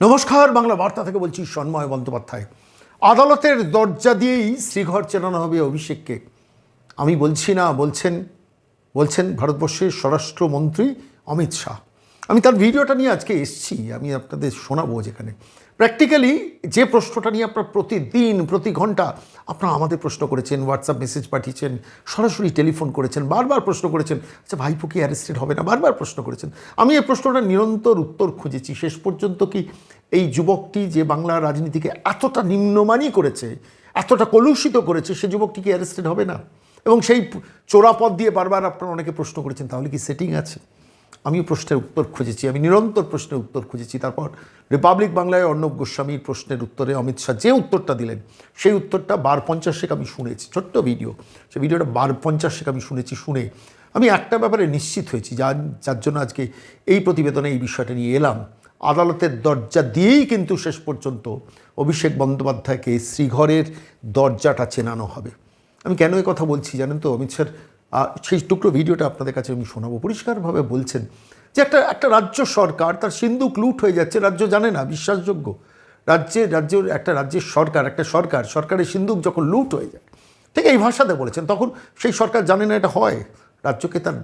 নমস্কার, বাংলা বার্তা থেকে বলছি সন্ময় বন্দ্যোপাধ্যায়। আদালতের দরজা দিয়েই শ্রীঘর চেনানো হবে অভিষেককে। আমি বলছি না, বলছেন বলছেন ভারতবর্ষের স্বরাষ্ট্রমন্ত্রী অমিত শাহ। আমি তার ভিডিওটা নিয়ে আজকে এসছি, আমি আপনাদের শোনাবো যেখানে। প্র্যাকটিক্যালি যে প্রশ্নটা নিয়ে আপনার প্রতিদিন, প্রতি ঘণ্টা আপনারা আমাদের প্রশ্ন করেছেন হোয়াটসঅ্যাপ মেসেজ পাঠিয়েছেন, সরাসরি টেলিফোন করেছেন, বারবার প্রশ্ন করেছেন আচ্ছা ভাইপো কি অ্যারেস্টেড হবে না? বারবার প্রশ্ন করেছেন। আমি এই প্রশ্নটা নিরন্তর উত্তর খুঁজেছি। শেষ পর্যন্ত কি এই যুবকটি যে বাংলা রাজনীতিকে এতটা নিম্নমানই করেছে, এতটা কলুষিত করেছে, সে যুবকটি কি অ্যারেস্টেড হবে না? এবং সেই চোরাপথ দিয়ে বারবার আপনারা অনেকে প্রশ্ন করেছেন, তাহলে কি সেটিং আছে? আমিও প্রশ্নের উত্তর খুঁজেছি আমি নিরন্তর প্রশ্নের উত্তর খুঁজেছি। তারপর রিপাবলিক বাংলায় অর্ণব গোস্বামীর প্রশ্নের উত্তরে অমিত শাহ যে উত্তরটা দিলেন সেই উত্তরটা বার পঞ্চাশেক আমি শুনেছি। ছোট্ট ভিডিও সেই ভিডিওটা বার পঞ্চাশেক আমি শুনেছি শুনে আমি একটা ব্যাপারে নিশ্চিত হয়েছি যার যার জন্য আজকে এই প্রতিবেদনে এই বিষয়টা নিয়ে এলাম। আদালতের দরজা দিয়েই কিন্তু শেষ পর্যন্ত অভিষেক বন্দ্যোপাধ্যায়কে শ্রীঘরের দরজাটা চেনানো হবে। আমি কেন কথা বলছি জানেন তো? অমিত আহ, সেই টুকরো ভিডিওটা আপনাদের কাছে আমি শোনাবো। পরিষ্কারভাবে বলছেন যে একটা একটা রাজ্য সরকার, তার সিন্ধুক লুট হয়ে যাচ্ছে, রাজ্য জানে না, বিশ্বাসযোগ্য। রাজ্যে, রাজ্যের, একটা রাজ্যের সরকার, একটা সরকার, সরকারের সিন্ধুক যখন লুট হয়ে যায়, ঠিক এই ভাষাতে বলেছেন, তখন সেই সরকার জানে না এটা হয়। রাজ্যকে তার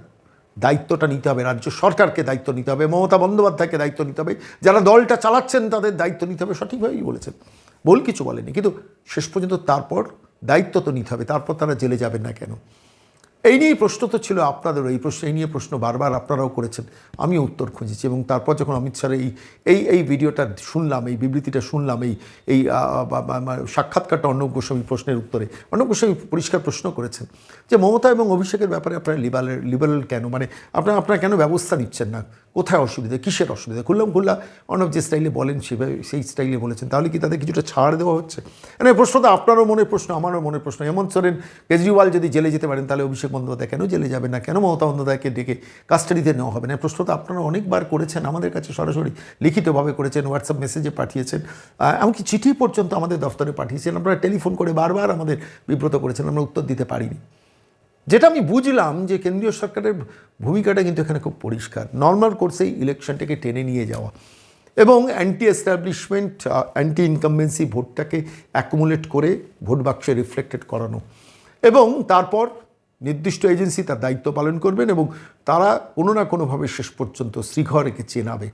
দায়িত্বটা নিতে হবে, রাজ্য সরকারকে দায়িত্ব নিতে হবে, মমতা বন্দ্যোপাধ্যায়কে দায়িত্ব নিতে হবে, যারা দলটা চালাচ্ছেন তাদের দায়িত্ব নিতে হবে সঠিকভাবেই বলেছেন। বল কিছু বলেনি কিন্তু শেষ পর্যন্ত তারপর দায়িত্ব তো নিতে হবে, তারপর তারা জেলে যাবেন না কেন? এই নিয়েই প্রশ্ন তো ছিল আপনাদেরও, এই প্রশ্ন এই নিয়ে প্রশ্ন বারবার আপনারাও করেছেন, আমিও উত্তর খুঁজেছি এবং তারপর যখন অমিত স্যার এই এই এই ভিডিওটা শুনলাম, এই বিবৃতিটা শুনলাম, এই এই সাক্ষাৎকারটা অর্ণব গোস্বামী প্রশ্নের উত্তরে, অর্ণব গোস্বামী পরিষ্কার প্রশ্ন করেছেন যে মমতা এবং অভিষেকের ব্যাপারে আপনারা লিবারেল লিবারেল কেন? মানে আপনারা আপনারা কেন ব্যবস্থা নিচ্ছেন না? কোথায় অসুবিধা? কিসের অসুবিধা? খুললাম খুল্লা অর্ণব যে স্টাইলে বলেন সেভাবে সেই স্টাইলে বলেছেন, তাহলে কি তাদের কিছুটা ছাড় দেওয়া হচ্ছে? মানে প্রশ্নটা আপনারও মনের প্রশ্ন, আমারও মনের প্রশ্ন। হেমন্ত সোরেন কেজরিওয়াল যদি জেলে যেতে পারেন, তাহলে অভিষেক বন্দ্যোপাধ্যায় কেন জেলে যাবে না? কেন মমতা বন্দ্যোপাধ্যায়কে ডেকে কাস্টাডিতে নেওয়া হবে? না প্রশ্নটা আপনারা অনেকবার করেছেন, আমাদের কাছে সরাসরি লিখিতভাবে করেছেন হোয়াটসঅ্যাপ মেসেজে পাঠিয়েছেন এমনকি চিঠি পর্যন্ত আমাদের দফতরে পাঠিয়েছেন। আপনারা টেলিফোন করে বারবার আমাদের বিব্রত করেছেন, আমরা উত্তর দিতে পারিনি। যেটা আমি বুঝলাম যে কেন্দ্রীয় সরকারের ভূমিকাটা কিন্তু এখানে খুব পরিষ্কার। নর্মাল কোর্সেই ইলেকশনটাকে টেনে নিয়ে যাওয়া এবং অ্যান্টি এস্টাবলিশমেন্ট অ্যান্টি ইনকামবেন্সি ভোটটাকে অ্যাকুমুলেট করে ভোট বাক্সে রিফ্লেক্টেড করানো এবং তারপর নির্দিষ্ট এজেন্সি তার দায়িত্ব পালন করবেন এবং তারা কোনো না কোনোভাবে শেষ পর্যন্ত শ্রীঘরকে চেনাবে।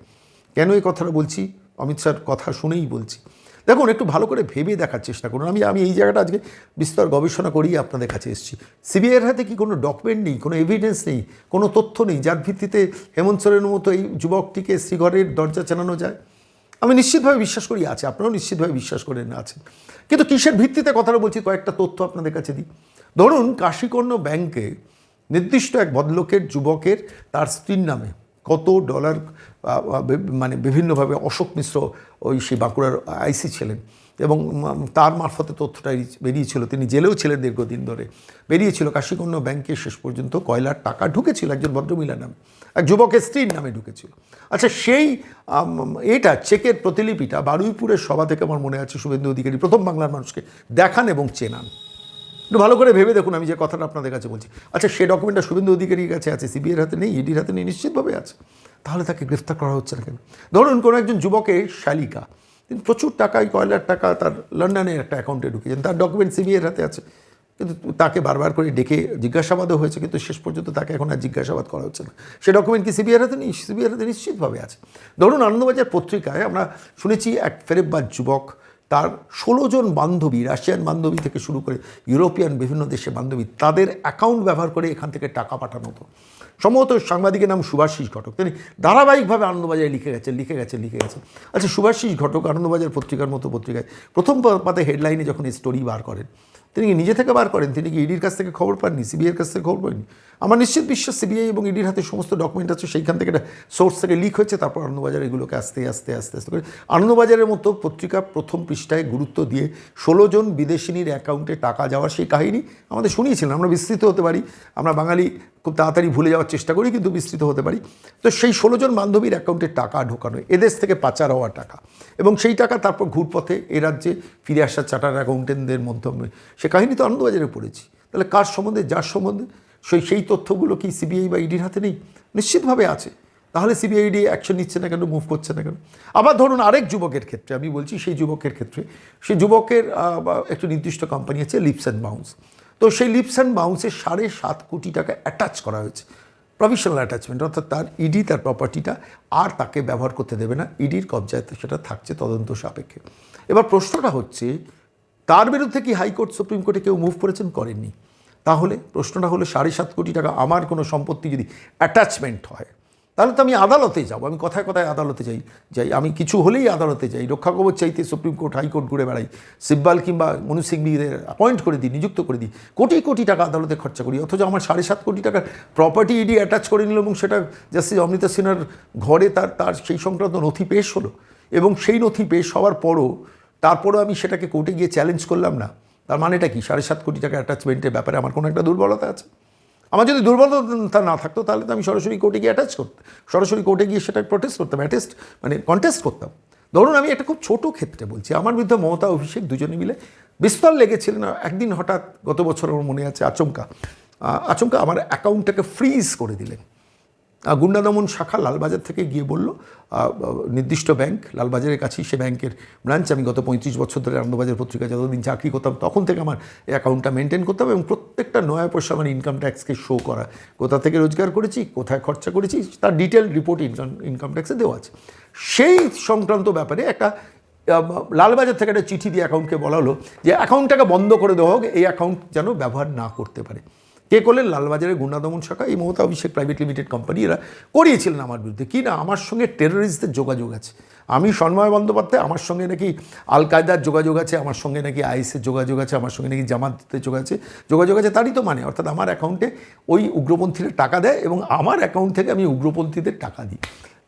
কেন এই কথাটা বলছি? অমিত স্যার কথা শুনেই বলছি। দেখুন, একটু ভালো করে ভেবে দেখার চেষ্টা করুন। আমি আমি এই জায়গাটা আজকে বিস্তর গবেষণা করেই আপনাদের কাছে এসেছি। সিবিআইয়ের হাতে কি কোনো ডকুমেন্ট নেই, কোনো এভিডেন্স নেই, কোনো তথ্য নেই যার ভিত্তিতে হেমন্ত সোরেনের মতো এই যুবকটিকে শ্রীঘরের দরজা চেনানো যায়? আমি নিশ্চিতভাবে বিশ্বাস করি আছে আপনারাও নিশ্চিতভাবে বিশ্বাস করেন আছেন। কিন্তু কিসের ভিত্তিতে কথাটা বলছি, কয়েকটা তথ্য আপনাদের কাছে দিই। ধরুন কাশীকর্ণ ব্যাংকে নির্দিষ্ট এক ভদ্রলোকের যুবকের তার স্ত্রীর নামে কত ডলার মানে বিভিন্নভাবে অশোক মিশ্র ওই সেই বাঁকুড়ার আইসি ছিলেন এবং তার মারফতে তথ্যটা বেরিয়েছিল। তিনি জেলেও ছিলেন দীর্ঘদিন ধরে। বেরিয়েছিল কাশীকর্ণ ব্যাংকে শেষ পর্যন্ত কয়লার টাকা ঢুকেছিল একজন ভদ্রমহিলার নামে। এক যুবকের স্ত্রীর নামে ঢুকেছিল। আচ্ছা সেই এটা চেকের প্রতিলিপিটা বারুইপুরের সভা থেকে আমার মনে আছে শুভেন্দু অধিকারী প্রথম বাংলার মানুষকে দেখান এবং চেনান। একটু ভালো করে ভেবে দেখুন, আমি যে কথাটা আপনাদের কাছে বলছি। আচ্ছা সে ডকুমেন্টটা শুভেন্দু অধিকারীর কাছে আছে সিবিআইয়ের হাতে নেই ইডির হাতে নেই, নিশ্চিতভাবে আছে। তাহলে তাকে গ্রেফতার করা হচ্ছে না কেন? ধরুন কোনো একজন যুবকের শালিকা, তিনি প্রচুর টাকা কয়লার টাকা তার লন্ডনের একটা অ্যাকাউন্টে ঢুকিয়েছেন তার ডকুমেন্ট সিবিআইয়ের হাতে আছে। কিন্তু তাকে বারবার করে ডেকে জিজ্ঞাসাবাদও হয়েছে, কিন্তু শেষ পর্যন্ত তাকে এখন আর জিজ্ঞাসাবাদ করা হচ্ছে না। সে ডকুমেন্ট কি সিবিআইয়ের হাতে নেই? সিবিআইয়ের হাতে নিশ্চিতভাবে আছে। ধরুন আনন্দবাজার পত্রিকায় আমরা শুনেছি, এক ফেরেববাজ যুবক তার ষোলো জন বান্ধবী, রাশিয়ান বান্ধবী থেকে শুরু করে ইউরোপিয়ান বিভিন্ন দেশের বান্ধবী, তাদের অ্যাকাউন্ট ব্যবহার করে এখান থেকে টাকা পাঠানো হতো। সম্ভবত সাংবাদিকের নাম সুভাষিস ঘটক। তিনি ধারাবাহিকভাবে আনন্দবাজারে লিখে গেছে লিখে গেছে লিখে গেছে আচ্ছা সুভাষিস ঘটক আনন্দবাজার পত্রিকার মতো পত্রিকায় প্রথম পাতে হেডলাইনে যখন এই স্টোরি বার করেন তিনি কি নিজে থেকে বার করেন? তিনি কি ইডির কাছ থেকে খবর পাননি? সিবিআইয়ের কাছ থেকে খবর পাননি? আমার নিশ্চিত বিশ্বাস সিবিআই এবং ইডির হাতে সমস্ত ডকুমেন্ট আছে, সেইখান থেকে একটা সোর্স থেকে লিক হয়েছে, তারপর আনন্দবাজার এগুলোকে আস্তে আস্তে আস্তে আস্তে করে আনন্দবাজারের মতো পত্রিকা প্রথম পৃষ্ঠায় গুরুত্ব দিয়ে ষোলো জন বিদেশিনীর অ্যাকাউন্টে টাকা যাওয়ার সেই কাহিনী আমাদের শুনিয়েছিলেন। আমরা বিস্তৃত হতে পারি, আমরা বাঙালি খুব তাড়াতাড়ি ভুলে যাওয়ার চেষ্টা করি, কিন্তু বিস্তৃত হতে পারি। তো সেই ষোলো জন বান্ধবীর অ্যাকাউন্টে টাকা ঢোকানো, এদেশ থেকে পাচার হওয়া টাকা এবং সেই টাকা তারপর ঘুরপথে এ রাজ্যে ফিরে আসা চার্টার অ্যাকাউন্টেন্টদের মাধ্যমে সে কাহিনী তো আনন্দবাজারে পড়েছি। তাহলে কার সম্বন্ধে, যার সম্বন্ধে? সেই সেই তথ্যগুলো কি সিবিআই বা ইডির হাতে নেই? নিশ্চিতভাবে আছে। তাহলে সিবিআইডি অ্যাকশন নিচ্ছে না কেন? মুভ করছে না কেন? আবার ধরুন আরেক যুবকের ক্ষেত্রে, আমি বলছি সেই যুবকের ক্ষেত্রে, সেই যুবকের একটু নির্দিষ্ট কোম্পানি আছে লিপস অ্যান্ড বাউন্স তো সেই লিপস অ্যান্ড বাউন্সের সাড়ে সাত কোটি টাকা অ্যাটাচ করা হয়েছে। প্রফেশনাল অ্যাটাচমেন্ট অর্থাৎ তার ইডি, তার প্রপার্টিটা আর তাকে ব্যবহার করতে দেবে না। ইডির কবজায় সেটা থাকছে তদন্ত সাপেক্ষে। এবার প্রশ্নটা হচ্ছে তার বিরুদ্ধে কি হাইকোর্ট, সুপ্রিম কোর্টে কেউ মুভ করেছেন? করেননি। তাহলে প্রশ্নটা হলো সাড়ে সাত কোটি টাকা আমার কোনো সম্পত্তি যদি অ্যাটাচমেন্ট হয়, তাহলে তো আমি আদালতে যাব। আমি কথায় কথায় আদালতে যাই যাই। আমি কিছু হলেই আদালতে যাই। রক্ষা কবচ চাইতে সুপ্রিম কোর্ট, হাইকোর্ট ঘুরে বেড়াই। সিব্বাল কিংবা মনু সিংবিদের অ্যাপয়েন্ট করে দিই, নিযুক্ত করে দিই। কোটি কোটি টাকা আদালতে খরচা করি। অথচ আমার সাড়ে সাত কোটি টাকার প্রপার্টি ইডি অ্যাটাচ করে নিল এবং সেটা জাস্টিস অমৃতা সিনহার ঘরে তার তার সেই সংক্রান্ত নথি পেশ হলো। এবং সেই নথি পেশ হওয়ার পরও তারপরও আমি সেটাকে কোর্টে গিয়ে চ্যালেঞ্জ করলাম না। তার মানেটা কি? সাড়ে সাত কোটি টাকা অ্যাটাচমেন্টের ব্যাপারে আমার কোনো একটা দুর্বলতা আছে? আমার যদি দুর্বলতা না থাকতো, তাহলে তো আমি সরাসরি কোর্টে গিয়ে অ্যাটাচ করতাম সরাসরি কোর্টে গিয়ে সেটা প্রটেস্ট করতাম অ্যাটেস্ট মানে কন্টেস্ট করতাম। ধরুন আমি একটা খুব ছোট ক্ষেত্রে বলছি, আমার বিরুদ্ধে মমতা, অভিষেক দুজনে মিলে বিস্তর লেগেছিলেন একদিন হঠাৎ গত বছর আমার মনে আছে আচমকা আচমকা আমার অ্যাকাউন্টটাকে ফ্রিজ করে দিলেন। আহ, গুন্ডা দমন শাখা লালবাজার থেকে গিয়ে বলল নির্দিষ্ট ব্যাংক লালবাজারের কাছেই সে ব্যাংকের ব্রাঞ্চ। আমি গত পঁয়ত্রিশ বছর ধরে আনন্দবাজার পত্রিকা যতদিন চাকরি করতাম তখন থেকে আমার অ্যাকাউন্টটা মেনটেন করতাম এবং প্রত্যেকটা নয়া পয়সা আমার ইনকাম ট্যাক্সকে শো করা। কোথা থেকে রোজগার করেছি কোথায় খরচা করেছি তার ডিটেল রিপোর্ট ইনকাম ইনকাম ট্যাক্সে দেওয়া আছে। সেই সংক্রান্ত ব্যাপারে একটা লালবাজার থেকে একটা চিঠি দিয়ে অ্যাকাউন্টকে বলা হলো যে অ্যাকাউন্টটাকে বন্ধ করে দেওয়া হোক এই অ্যাকাউন্ট যেন ব্যবহার না করতে পারে। কে করলেন? লালবাজারের গুন্ডা দমন শাখা, এই Mamata Abhishek private limited company এরা করিয়েছিলেন আমার বিরুদ্ধে। কি না? আমার সঙ্গে টেররিস্টদের যোগাযোগ আছে। আমি সন্ময় বন্দ্যোপাধ্যায়, আমার সঙ্গে নাকি আল কায়দার যোগাযোগ আছে, আমার সঙ্গে নাকি আইএসের যোগাযোগ আছে, আমার সঙ্গে নাকি জামাতের যোগাযোগ আছে যোগাযোগ আছে, তারই তো মানে। অর্থাৎ আমার অ্যাকাউন্টে ওই উগ্রপন্থীরা টাকা দেয় এবং আমার অ্যাকাউন্ট থেকে আমি উগ্রপন্থীদের টাকা দিই।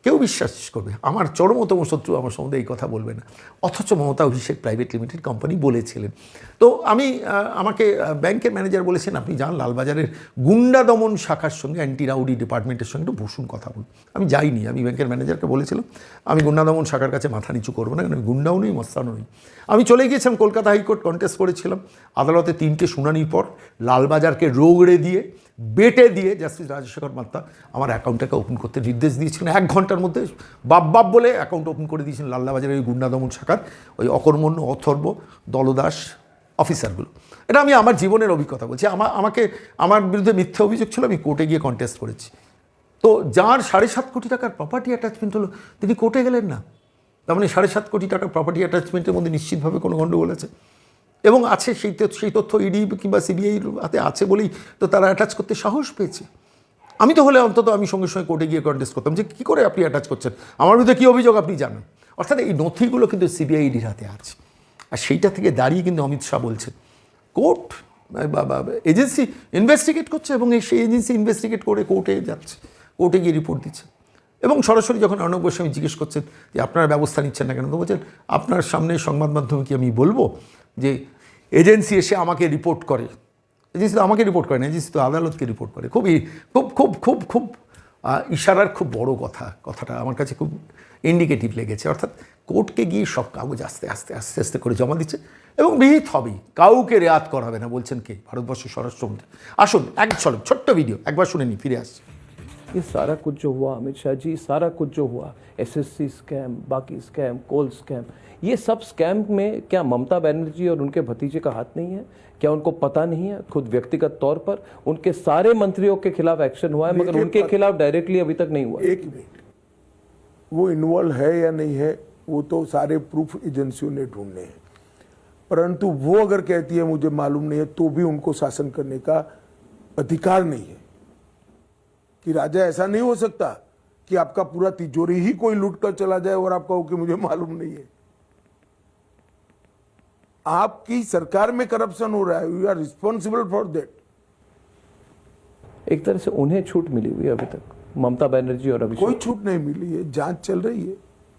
কেউ বিশ্বাস করবে আমার চরমতম শত্রু আমার সম্বন্ধে এই কথা বলবে না। অথচ Mamata Abhishek private limited company বলেছিলেন। তো আমি আমাকে ব্যাংকের ম্যানেজার বলেছেন, আপনি যান লালবাজারের গুন্ডা দমন শাখার সঙ্গে অ্যান্টি রাউডি ডিপার্টমেন্টের সঙ্গে একটু বসুন, কথা বলুন। আমি যাইনি, আমি ব্যাংকের ম্যানেজারকে বলেছিলাম, আমি গুন্ডা দমন শাখার কাছে মাথা নিচু করব না কারণ আমি গুন্ডাও নেই, মস্তানও নেই। আমি চলে গিয়েছিলাম কলকাতা হাইকোর্ট, কন্টেস্ট করেছিলাম। আদালতে তিনটে শুনানির পর লালবাজারকে রোগড়ে দিয়ে বেটে দিয়ে জাস্টিস রাজশেখর মাত্তা আমার অ্যাকাউন্টটাকে ওপেন করতে নির্দেশ দিয়েছিলেন। এক ঘণ্টার মধ্যে বাপ বাপ বলে অ্যাকাউন্ট ওপেন করে দিয়েছিলেন লাল্লাবাজারের ওই গুন্ডা দমন শাখার, ওই অকর্মণ্য, অথর্ব, দলদাস অফিসারগুলো এটা আমি আমার জীবনের অভিজ্ঞতা বলছি। আমার আমাকে, আমার বিরুদ্ধে মিথ্যে অভিযোগ ছিল, আমি কোর্টে গিয়ে কন্টেস্ট করেছি। তো যার সাড়ে সাত কোটি টাকার প্রপার্টি অ্যাটাচমেন্ট হলো, তিনি কোর্টে গেলেন না। তার মানে সাড়ে সাত কোটি টাকার প্রপার্টি অ্যাটাচমেন্টের মধ্যে নিশ্চিতভাবে কোনো গণ্ডগোল আছে। এবং আছে সেই সেই তথ্য ইডি কিংবা সিবিআইর হাতে আছে বলেই তো তারা অ্যাটাচ করতে সাহস পেয়েছে। আমি তো হলে অন্তত আমি সঙ্গে সঙ্গে কোর্টে গিয়ে কন্টেস্ট করতাম যে কী করে আপনি অ্যাটাচ করছেন? আমার বিরুদ্ধে কী অভিযোগ আপনি জানেন? অর্থাৎ এই নথিগুলো কিন্তু সিবিআই ইডির হাতে আছে। আর সেইটা থেকে দাঁড়িয়ে কিন্তু অমিত শাহ বলছেন কোর্ট বা এজেন্সি ইনভেস্টিগেট করছে এবং সেই এজেন্সি ইনভেস্টিগেট করে কোর্টে যাচ্ছে কোর্টে গিয়ে রিপোর্ট দিচ্ছে। এবং সরাসরি যখন অর্ণব গোস্বামী জিজ্ঞেস করছেন যে আপনারা ব্যবস্থা নিচ্ছেন না কেন, তো বলছেন, আপনার সামনে সংবাদ মাধ্যমে কি আমি বলব যে এজেন্সি এসে আমাকে রিপোর্ট করে? এজেন্সি তো আমাকে রিপোর্ট করে না, এজেন্সি তো আদালতকে রিপোর্ট করে। খুবই খুব খুব খুব খুব ইশারার খুব বড় কথা, কথাটা আমার কাছে খুব ইন্ডিকেটিভ লেগেছে। অর্থাৎ কোর্টকে গিয়ে সব কাগজ আস্তে আস্তে আস্তে আস্তে করে জমা দিচ্ছে এবং বিহিত হবেই। কাউকে রেয়াত করা হবে না, বলছেন কে? ভারতবর্ষের স্বরাষ্ট্রমন্ত্রী। আসুন, এক ঝলক, ছোট্ট ভিডিও একবার শুনে নি ফিরে আসছি। ये सारा कुछ जो हुआ अमित शाह जी सारा कुछ जो हुआ एसएससी स्कैम बाकी स्कैम कोल स्कैम ये सब स्कैम में क्या ममता बनर्जी और उनके भतीजे का हाथ नहीं है? क्या उनको पता नहीं है खुद व्यक्तिगत तौर पर? उनके सारे मंत्रियों के खिलाफ एक्शन हुआ है मगर उनके खिलाफ डायरेक्टली अभी तक नहीं हुआ। एक मिनट वो इन्वॉल्व है या नहीं है वो तो सारे प्रूफ एजेंसियों ने ढूँढने हैं। परंतु वो अगर कहती है मुझे मालूम नहीं है तो भी उनको शासन करने का अधिकार नहीं है। कि राजा ऐसा नहीं हो सकता कि आपका पूरा तिजोरी ही कोई लूट कर चला जाए और आप कहो कि मुझे मालूम नहीं है। आपकी सरकार में करप्शन हो रहा है। You are responsible for that एक तरह से उन्हें छूट मिली हुई है अभी तक। ममता बनर्जी और अभी कोई छूट नहीं मिली है जाँच चल रही है।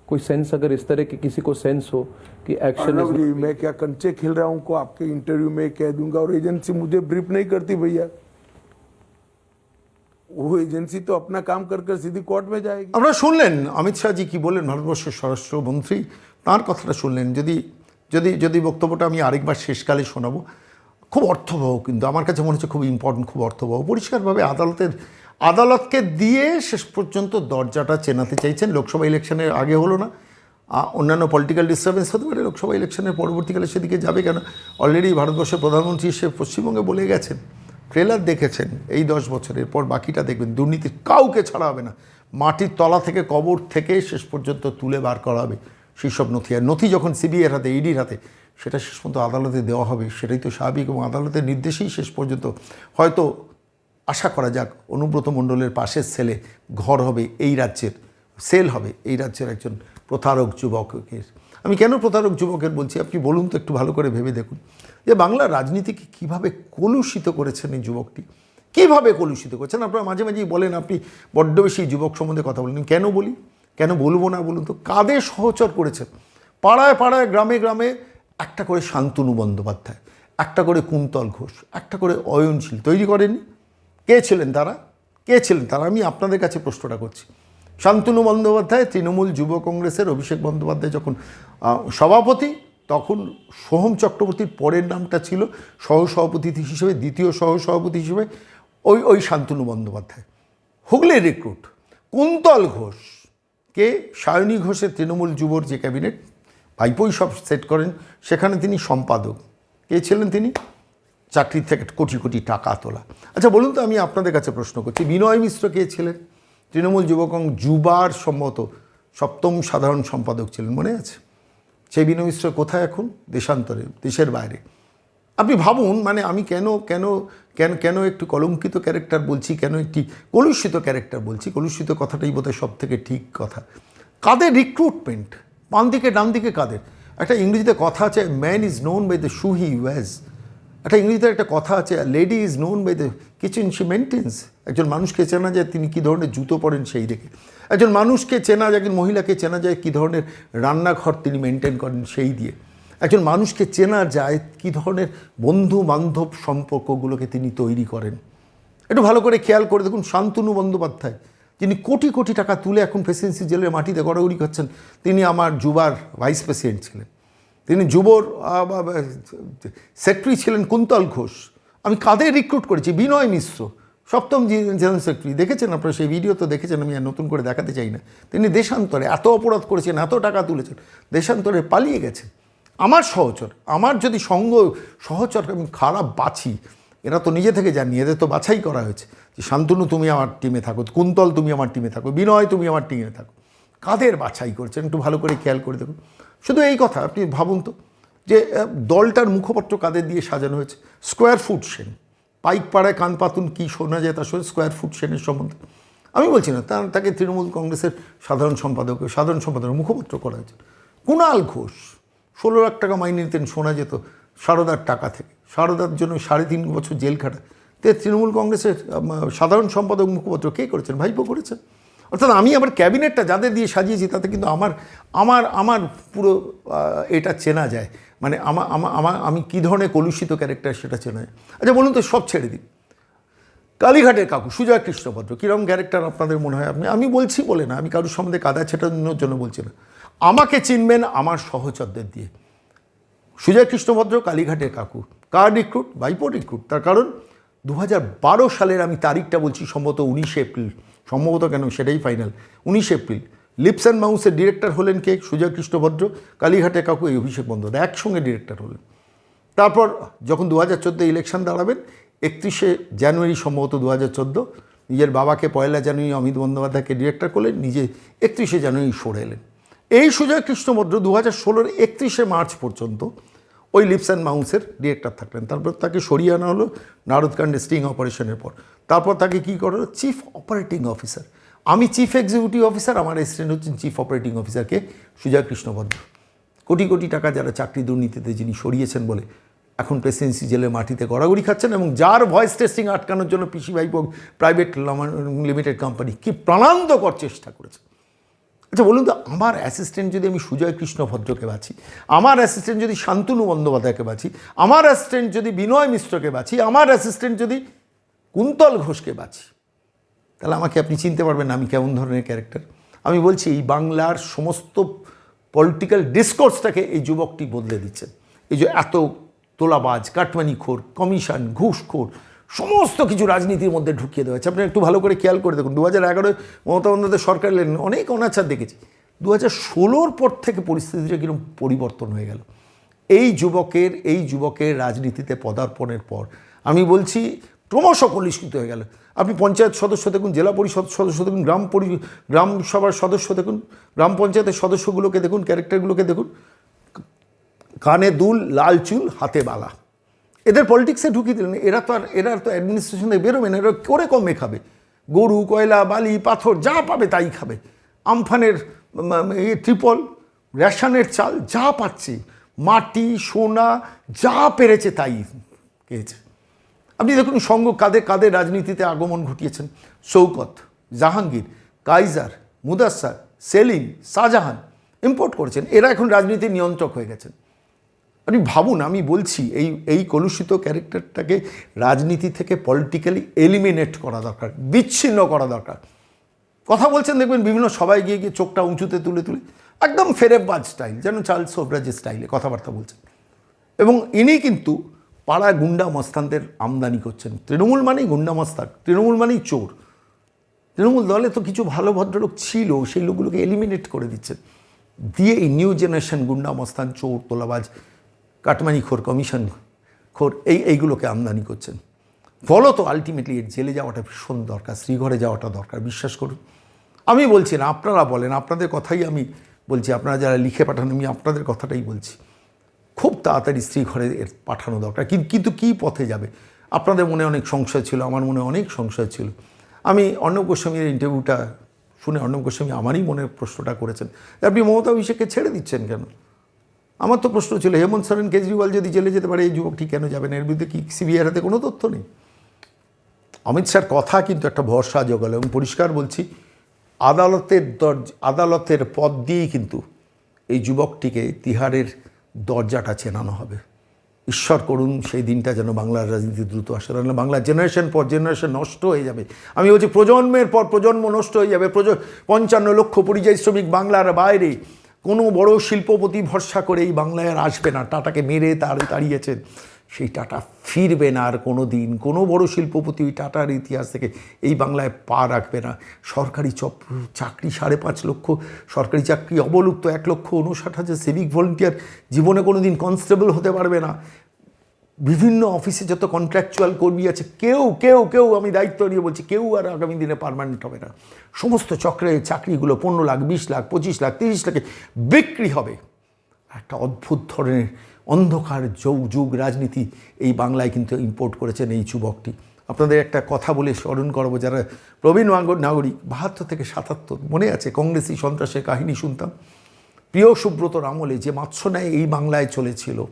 कोई सेंस अगर इस तरह की किसी को सेंस हो कि एक्शन मैं क्या कंचे खेल रहा हूँ? को आपके इंटरव्यू में कह दूँगा और एजेंसी मुझे ब्रीफ नहीं करती भैया। वो एजेंसी तो अपना काम कर कर सीधी कोर्ट में जाएगी আপনারা শুনলেন অমিত শাহজি কি বললেন ভারতবর্ষের স্বরাষ্ট্রমন্ত্রী তার কথাটা শুনলেন যদি যদি যদি বক্তব্যটা আমি আরেকবার শেষকালে শোনাবো খুব অর্থবহ কিন্তু আমার কাছে মনে হচ্ছে খুব ইম্পর্টেন্ট খুব অর্থবহ পরিষ্কারভাবে আদালতের আদালতকে দিয়ে শেষ পর্যন্ত দরজাটা চেনাতে চাইছেন লোকসভা ইলেকশনের আগে হলো না আ, অন্যান্য পলিটিক্যাল ডিস্টারবেন্স হতে পারে লোকসভা ইলেকশনের পরবর্তীকালে সেদিকে যাবে কেন অলরেডি ভারতবর্ষের প্রধানমন্ত্রী সে পশ্চিমবঙ্গে বলে গেছেন ট্রেলার দেখেছেন এই দশ বছরের পর বাকিটা দেখবেন দুর্নীতির কাউকে ছাড়া হবে না। মাটির তলা থেকে কবর থেকে শেষ পর্যন্ত তুলে বার করা হবে। সব নথি, আর নথি যখন সিবিআইয়ের হাতে, ইডির হাতে, সেটা শেষ পর্যন্ত আদালতে দেওয়া হবে। সেটাই তো স্বাভাবিক এবং আদালতের নির্দেশেই শেষ পর্যন্ত। হয়তো আশা করা যাক, অনুব্রত মণ্ডলের পাশের ছেলে ঘর হবে এই রাজ্যের, সেল হবে এই রাজ্যের একজন প্রতারক যুবকের। আমি কেন প্রতারক যুবকের বলছি? আপনি বলুন তো একটু ভালো করে ভেবে দেখুন। যে বাংলার রাজনীতিকে কীভাবে কলুষিত করেছেন এই যুবকটি? কীভাবে কলুষিত করছেন? আপনারা মাঝে মাঝেই বলেন, আপনি বড্ড বেশি যুবক সম্বন্ধে কথা বলেন। কেন বলি? কেন বলব না বলুন তো? কাদের সহচর করেছেন? পাড়ায় পাড়ায়, গ্রামে গ্রামে একটা করে শান্তনু বন্দ্যোপাধ্যায়, একটা করে কুন্তল ঘোষ, একটা করে অয়নশীল তৈরি করেননি? কে ছিলেন তারা? কে ছিলেন তারা? আমি আপনাদের কাছে প্রশ্নটা করছি। শান্তনু বন্দ্যোপাধ্যায়, তৃণমূল যুব কংগ্রেসের অভিষেক বন্দ্যোপাধ্যায় যখন সভাপতি তখন সোহম চক্রবর্তীর পরের নামটা ছিল সহসভাপতি হিসেবে, দ্বিতীয় সহসভাপতি হিসেবে ওই ওই শান্তনু বন্দ্যোপাধ্যায়। হুগলি রিক্রুট কুন্তল ঘোষ কে? সায়নী ঘোষের তৃণমূল যুবর যে ক্যাবিনেট ভাইপোই সব সেট করেন। সেখানে তিনি সম্পাদক। কে ছিলেন তিনি? চাকরির থেকে কোটি কোটি টাকা তোলা। আচ্ছা বলুন তো, আমি আপনাদের কাছে প্রশ্ন করছি, বিনয় মিশ্র কে ছিলেন? তৃণমূল যুবকং যুবার সম্মত সপ্তম সাধারণ সম্পাদক ছিলেন, মনে আছে? সেই বিনয় মিশ্র কোথায় এখন? দেশান্তরে, দেশের বাইরে। আপনি ভাবুন মানে আমি কেন কেন কেন কেন একটু কলঙ্কিত ক্যারেক্টার বলছি, কেন একটি কলুষিত ক্যারেক্টার বলছি? কলুষিত কথাটাই বোধহয় সব থেকে ঠিক কথা। কাদের রিক্রুটমেন্ট বাম দিকে, ডান দিকে কাদের? একটা ইংরেজিতে কথা আছে man is known by the shoe he was একটা ইংরেজিতে একটা কথা আছে lady is known by the kitchen she maintains একজন মানুষকে চেনা যায়, তিনি কী ধরনের জুতো পরেন সেই দেখে। একজন মানুষকে চেনা যায়, একজন মহিলাকে চেনা যায়, কী ধরনের রান্নাঘর তিনি মেনটেন করেন সেই দিয়ে। একজন মানুষকে চেনা যায়, কী ধরনের বন্ধু বান্ধব সম্পর্কগুলোকে তিনি তৈরি করেন। একটু ভালো করে খেয়াল করে দেখুন, শান্তনু বন্দ্যোপাধ্যায়, যিনি কোটি কোটি টাকা তুলে এখন প্রেসিডেন্সি জেলের মাটিতে গড়াগড়ি করছেন, তিনি আমার যুবার ভাইস প্রেসিডেন্ট ছিলেন। তিনি যুবর সেক্রেটারি ছিলেন কুন্তল ঘোষ। আমি কাদের রিক্রুট করেছি? বিনয় মিশ্র। সপ্তম জেনারেল সেক্রেটারি, দেখেছেন আপনারা সেই ভিডিও তো দেখেছেন, আমি আর নতুন করে দেখাতে চাই না। তিনি দেশান্তরে এত অপরাধ করেছেন, এত টাকা তুলেছেন, দেশান্তরে পালিয়ে গেছেন আমার সহচর, আমার যদি সঙ্গ, সহচর আমি খারাপ বাছি, এরা তো নিজে থেকে জানি, এদের তো বাছাই করা হয়েছে যে, শান্তনু তুমি আমার টিমে থাকো, কুন্তল তুমি আমার টিমে থাকো, বিনয় তুমি আমার টিমে থাকো। কাদের বাছাই করছেন? একটু ভালো করে খেয়াল করে দেখুন। শুধু এই কথা, আপনি ভাবুন তো, যে দলটার মুখপত্র কাদের দিয়ে সাজানো হয়েছে? স্কোয়ার ফুট সেন পাইক পাড়ায় কান পাতুন কী শোনা যায় তার সঙ্গে স্কোয়ার ফুট সেনের সম্বন্ধে। আমি বলছি না, তার তাকে তৃণমূল কংগ্রেসের সাধারণ সম্পাদক, সাধারণ সম্পাদকের মুখপত্র করা হয়েছে। কুণাল ঘোষ, ষোলো লাখ টাকা মাইনে নিতেন, শোনা যেত সারদার টাকা থেকে। সারদার জন্য সাড়ে তিন বছর জেল খাটা। তে তৃণমূল কংগ্রেসের সাধারণ সম্পাদক মুখপত্র কে করেছেন? ভাইপো করেছেন। অর্থাৎ আমি আমার ক্যাবিনেটটা যাদের দিয়ে সাজিয়েছি, তাতে কিন্তু আমার আমার আমার পুরো এটা চেনা যায়। মানে আমার আমি কী ধরনের কলুষিত ক্যারেক্টার সেটা চেনা আচ্ছা বলুন তো, সব ছেড়ে দিন। কালীঘাটের কাকু, সুজয় কৃষ্ণভদ্র কীরকম ক্যারেক্টার আপনাদের মনে হয় আপনি? আমি বলছি বলে না, আমি কারোর সম্বন্ধে কাদা ছেটানোর জন্য বলছি না। আমাকে চিনবেন আমার সহচরদের দিয়ে। সুজয় কৃষ্ণভদ্র, কালীঘাটের কাকু। কার রিক্রুট বাইপো রিক্রুট তার কারণ দু সালের আমি তারিখটা বলছি, সম্ভবত উনিশে এপ্রিল। সম্ভবত কেন? সেটাই ফাইনাল উনিশে এপ্রিল। লিপস অ্যান্ড মাউসের ডিরেক্টর হলেন কে? সুজয় কৃষ্ণভদ্র কালীঘাটের কাকু এই অভিষেক বন্দ্যোপাধ্যায় একসঙ্গে ডিরেক্টর হলেন। তারপর যখন দু হাজার চোদ্দ ইলেকশন দাঁড়াবেন, একত্রিশে জানুয়ারি সম্ভবত দু হাজার চোদ্দ, নিজের বাবাকে পয়লা জানুয়ারি অমিত বন্দ্যোপাধ্যায়কে ডিরেক্টর করলেন নিজে একত্রিশে জানুয়ারি সরে এলেন। এই সুজয় কৃষ্ণভদ্র দু হাজার ষোলোর একত্রিশে মার্চ পর্যন্ত ওই লিপস অ্যান্ড মাউসের ডিরেক্টর থাকলেন। তারপর তাকে সরিয়ে আনা হলো নারদকাণ্ডে স্টিং অপারেশনের পর। তারপর তাকে কী করা হলো? চিফ অপারেটিং অফিসার আমি চিফ এক্সিকিউটিভ অফিসার আমার অ্যাসিস্ট্যান্ট হচ্ছেন চিফ অপারেটিং অফিসারকে সুজয় কৃষ্ণভদ্র কোটি কোটি টাকা যারা চাকরি দুর্নীতিতে যিনি সরিয়েছেন বলে এখন প্রেসিডেন্সি জেলের মাটিতে গড়াগড়ি খাচ্ছেন এবং যার ভয়েস টেস্টিং আটকানোর জন্য পিসি ভাইপো প্রাইভেট লিমিটেড কোম্পানি কি প্রাণান্তকর চেষ্টা করেছে। আচ্ছা বলুন তো, আমার অ্যাসিস্ট্যান্ট যদি আমি সুজয় কৃষ্ণ ভদ্রকে বাছি, আমার অ্যাসিস্ট্যান্ট যদি শান্তনু বন্দ্যোপাধ্যায়কে বাছি, আমার অ্যাসিস্ট্যান্ট যদি বিনয় মিশ্রকে বাছি, আমার অ্যাসিস্ট্যান্ট যদি কুন্তল ঘোষকে বাছি তাহলে আমাকে আপনি চিনতে পারবেন আমি কেমন ধরনের ক্যারেক্টার আমি বলছি, এই বাংলার সমস্ত পলিটিক্যাল ডিসকোর্সটাকে এই যুবকটি বদলে দিচ্ছেন এই যে এত তোলাবাজ কাটমানিখোর কমিশন ঘুষখোর, সমস্ত কিছু রাজনীতির মধ্যে ঢুকিয়ে দেওয়া হচ্ছে আপনি একটু ভালো করে খেয়াল করে দেখুন দু হাজার এগারোয় মমতা বন্দ্যোপাধ্যায় সরকার এলেন অনেক অনাচার দেখেছি। দু হাজার ষোলোর পর থেকে পরিস্থিতিটা কীরকম পরিবর্তন হয়ে গেল। এই যুবকের এই যুবকের রাজনীতিতে পদার্পণের পর, আমি বলছি ক্রমশ কলুষিত হয়ে গেল। আপনি পঞ্চায়েত সদস্য দেখুন, জেলা পরিষদ সদস্য দেখুন, গ্রাম পরি, গ্রাম সভার সদস্য দেখুন, গ্রাম পঞ্চায়েতের সদস্যগুলোকে দেখুন, ক্যারেক্টারগুলোকে দেখুন, কানে দুল, লাল চুল, হাতে বালা। এদের পলিটিক্সে ঢুকিয়ে দিলেন। এরা তো আর, এরা তো অ্যাডমিনিস্ট্রেশনে বেরোবে না, এরা করে কমে খাবে। গরু, কয়লা, বালি, পাথর, যা পাবে তাই খাবে। আমফানের ট্রিপল রেশনের চাল, যা পাচ্ছে, মাটি, সোনা, যা পেরেছে তাই খেয়েছে আপনি দেখুন সঙ্গ কাদের কাদের রাজনীতিতে আগমন ঘটিয়েছেন। শৌকত জাহাঙ্গীর, কাইজার, মুদাস্সার, সেলিম, শাহজাহান ইম্পোর্ট করেছেন। এরা এখন রাজনীতির নিয়ন্ত্রক হয়ে গেছেন। আপনি ভাবুন, আমি বলছি, এই এই কলুষিত ক্যারেক্টারটাকে রাজনীতি থেকে পলিটিক্যালি এলিমিনেট করা দরকার, বিচ্ছিন্ন করা দরকার। কথা বলছেন, দেখবেন বিভিন্ন সবাই গিয়ে গিয়ে চোখটা উঁচুতে তুলে তুলে, একদম ফেরেববাজ স্টাইল যেন চার্লস সোবরাজের স্টাইলে কথাবার্তা বলছেন। এবং ইনি কিন্তু পাড়া গুন্ডা মস্তানদের আমদানি করছেন। তৃণমূল মানেই গুন্ডা মস্তান, তৃণমূল মানেই চোর। তৃণমূল দলে তো কিছু ভালো ভদ্রলোক ছিল, সেই লোকগুলোকে এলিমিনেট করে দিচ্ছেন। দিয়ে এই নিউ জেনারেশন গুন্ডা মস্তান, চোর, তোলাবাজ, কাটমানি খোর কমিশন খোর, এই, এইগুলোকে আমদানি করছেন। ফলত আলটিমেটলি এর জেলে যাওয়াটা ভীষণ দরকার, শ্রীঘরে যাওয়াটা দরকার, বিশ্বাস করুন। আমি বলছি না, আপনারা বলেন, আপনাদের কথাই আমি বলছি, আপনারা যারা লিখে পাঠান, আমি আপনাদের কথাটাই বলছি। খুব তাড়াতাড়ি স্ত্রী ঘরে পাঠানো দরকার। কিন্তু কী পথে যাবে? আপনাদের মনে অনেক সংশয় ছিল, আমার মনে অনেক সংশয় ছিল। আমি অর্ণব গোস্বামীর ইন্টারভিউটা শুনে অর্ণব গোস্বামী আমারই মনে প্রশ্নটা করেছেন, আপনি মমতা অভিষেককে ছেড়ে দিচ্ছেন কেন? আমার তো প্রশ্ন ছিল, হেমন্ত সোরেন কেজরিওয়াল যদি জেলে যেতে পারে, এই যুবকটি কেন যাবেন এর বিরুদ্ধে কি সিবিআই হাতে কোনো তথ্য নেই? অমিত শাহর কথা কিন্তু একটা ভরসা জোগালো এবং পরিষ্কার বলছি, আদালতের দরজ, আদালতের পদ দিয়েই কিন্তু এই যুবকটিকে তিহারের দরজাটা চেনানো হবে। ঈশ্বর করুন, সেই দিনটা যেন বাংলার রাজনীতি দ্রুত আসে। না বাংলা জেনারেশন পর জেনারেশন নষ্ট হয়ে যাবে। আমি বলছি, প্রজন্মের পর প্রজন্ম নষ্ট হয়ে যাবে। প্রজ পঞ্চান্ন লক্ষ পরিযায়ী শ্রমিক বাংলার বাইরে। কোনো বড় শিল্পপতি ভরসা করে এই বাংলায় আর আসবে না। টাটাকে মেরে তার তাড়িয়েছেন। সেই টাটা ফিরবে না আর কোনো দিন। কোনো বড় শিল্পপতি ওই টাটার ইতিহাস থেকে এই বাংলায় পা রাখবে না। সরকারি চাকরি সাড়ে পাঁচ লক্ষ, সরকারি চাকরি অবলুপ্ত এক লক্ষ উনষাট হাজার সিভিক ভলেন্টিয়ার জীবনে কোনো দিন কনস্টেবল হতে পারবে না। বিভিন্ন অফিসে যত কন্ট্রাকচুয়াল কর্মী আছে, কেউ কেউ কেউ আমি দায়িত্ব নিয়ে বলছি, কেউ আর আগামী দিনে পারমানেন্ট হবে না। সমস্ত চক্রে চাকরিগুলো পনেরো লাখ, বিশ লাখ, পঁচিশ লাখ, তিরিশ লাখে বিক্রি হবে। একটা অদ্ভুত ধরনের অন্ধকার যুগ যুগ রাজনীতি এই বাংলায় কিন্তু ইম্পোর্ট করেছেন এই যুবকটি। আপনাদের একটা কথা বলে স্মরণ করব, যারা প্রবীণ নাগ- নাগরিক, বাহাত্তর থেকে সাতাত্তর, মনে আছে কংগ্রেসি সন্ত্রাসের কাহিনী শুনতাম? প্রিয় সুব্রতর আমলে যে মাৎস্যন্যায় এই বাংলায় চলেছিল,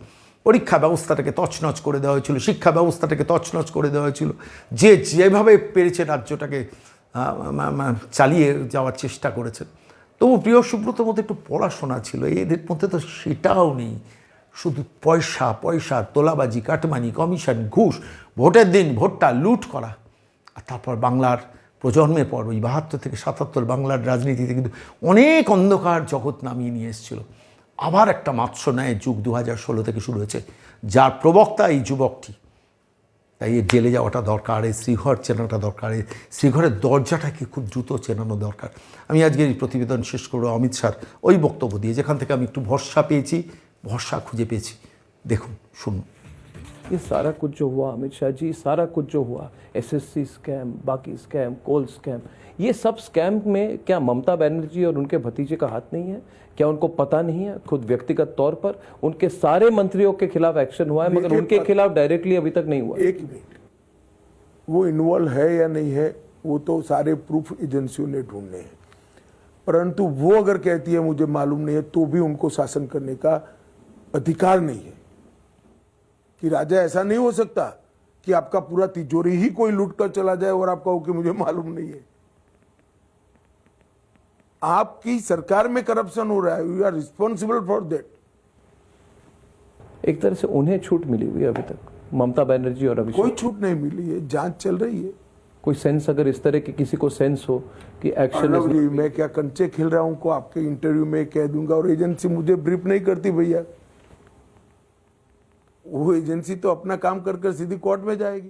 পরীক্ষা ব্যবস্থাটাকে তছনছ করে দেওয়া হয়েছিল, শিক্ষা ব্যবস্থাটাকে তছনছ করে দেওয়া হয়েছিল, যে যেভাবে পেরেছে রাজ্যটাকে চালিয়ে যাওয়ার চেষ্টা করেছেন তবু প্রিয় সুব্রতর মধ্যে একটু পড়াশোনা ছিল, এদের মধ্যে তো সেটাও নেই। শুধু পয়সা পয়সা, তোলাবাজি, কাটমানি, কমিশন, ঘুষ, ভোটের দিন ভোটটা লুট করা। আর তারপর বাংলার প্রজন্মের পর ওই বাহাত্তর থেকে সাতাত্তর বাংলার রাজনীতিতে কিন্তু অনেক অন্ধকার জগৎ নামিয়ে নিয়ে এসেছিল। আবার একটা মাৎস্য ন্যায় যুগ দু হাজার ষোলো থেকে শুরু হয়েছে, যার প্রবক্তা এই যুবকটি। তাই এর জেলে যাওয়াটা দরকার, এই শ্রীঘর চেনাটা দরকার, এই শ্রীঘরের দরজাটাকে খুব দ্রুত চেনানো দরকার। আমি আজকের এই প্রতিবেদন শেষ করব অমিত শাহর ওই বক্তব্য দিয়ে, যেখান থেকে আমি একটু ভরসা পেয়েছি। भरोसा खुजे पे देखो सुन। ये सारा कुछ जो हुआ अमित शाह जी सारा कुछ जो हुआ एसएससी स्कैम बाकी स्कैम कोल स्कैम ये सब स्कैम में क्या ममता बनर्जी और उनके भतीजे का हाथ नहीं है? क्या उनको पता नहीं है? खुद व्यक्तिगत तौर पर उनके सारे मंत्रियों के खिलाफ एक्शन हुआ है मगर उनके खिलाफ डायरेक्टली अभी तक नहीं हुआ। एक मिनट वो इन्वॉल्व है या नहीं है वो तो सारे प्रूफ एजेंसियों ने ढूँढने हैं। परंतु वो अगर कहती है मुझे मालूम नहीं है तो भी उनको शासन करने का अधिकार नहीं है कि राजा ऐसा नहीं हो सकता कि आपका पूरा तिजोरी ही कोई लूट कर चला जाए और आप कहो कि मुझे मालूम नहीं है। आपकी सरकार में करप्शन हो रहा है। You are responsible for that एक तरह से उन्हें छूट मिली हुई है अभी तक। ममता बनर्जी और अभी कोई छूट नहीं मिली है जाँच चल रही है। कोई सेंस अगर इस तरह की किसी को सेंस हो कि एक्शन मैं क्या कंचे खेल रहा हूँ? को आपके इंटरव्यू में कह दूँगा और एजेंसी मुझे ब्रीफ नहीं करती भैया। वो एजेंसी तो अपना काम कर कर सीधी कोर्ट में जाएगी।